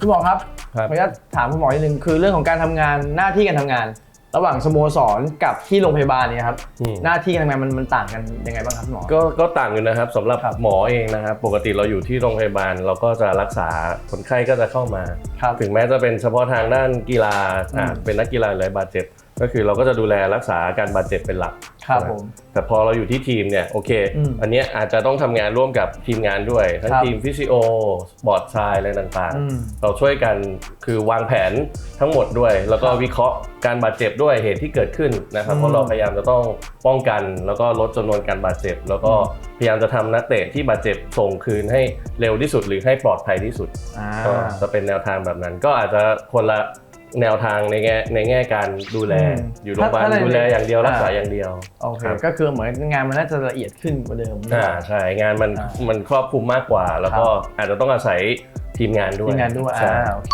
คุณหมอครับครับขออนุญาตถามคุณหมอนิดนึงคือเรื่องของการทำงานหน้าที่การทำงาน ระหว่างสโมสรกับที่โรงพยาบาลเนี่ยครับอืม หน้าที่การทำงานมันมันต่างกันยังไงบ้างครับคุณหมอ ก็ก็ต่างกันนะครับสำหรับครับ หมอเองนะครับ ปกติเราอยู่ที่โรงพยาบาลเราก็จะรักษาคนไข้ก็จะเข้ามา ครับ ถึงแม้จะเป็นเฉพาะทางด้านกีฬาอ่าอืม เป็นนักกีฬาอะไรบาดเจ็บ ก็คือเราก็จะดูแลรักษาอาการบาดเจ็บเป็นหลัก ครับผมแต่พอเราอยู่ที่ทีมเนี่ยโอเคอืมอันเนี้ยอาจจะต้องทำงานร่วมกับทีมงานด้วย ทั้งครับทีมฟิสิโอสปอร์ตไซน์อะไรต่างอืมๆเราช่วยกันคือวางแผนทั้งหมดด้วย แล้วก็วิเคราะห์การบาดเจ็บด้วยเหตุที่เกิดขึ้นนะครับอืมเพราะเราพยายามจะต้องป้องกัน แล้วก็ลดจำนวนการบาดเจ็บ แล้วก็พยายามจะทำนักเตะที่บาดเจ็บส่งคืนให้เร็วที่สุดหรือให้ปลอดภัยที่สุดอ่าก็จะเป็นแนวทางแบบนั้น ก็อาจจะคนละ แนวทางในแง่ในแง่การดูแล อืมอยู่โรงพยาบาลถ้าถ้าในดูแลอย่างเดียวอ่ารักษาอย่างเดียว โอเคครับ ก็คือเหมือนงานมันน่าจะละเอียดขึ้นกว่าเดิม อ่าใช่งานมันอ่ามันครอบคลุมมากกว่า แล้วก็อาจจะต้องอาศัยทีมงานด้วยทีมงานด้วยใช่อ่าโอเค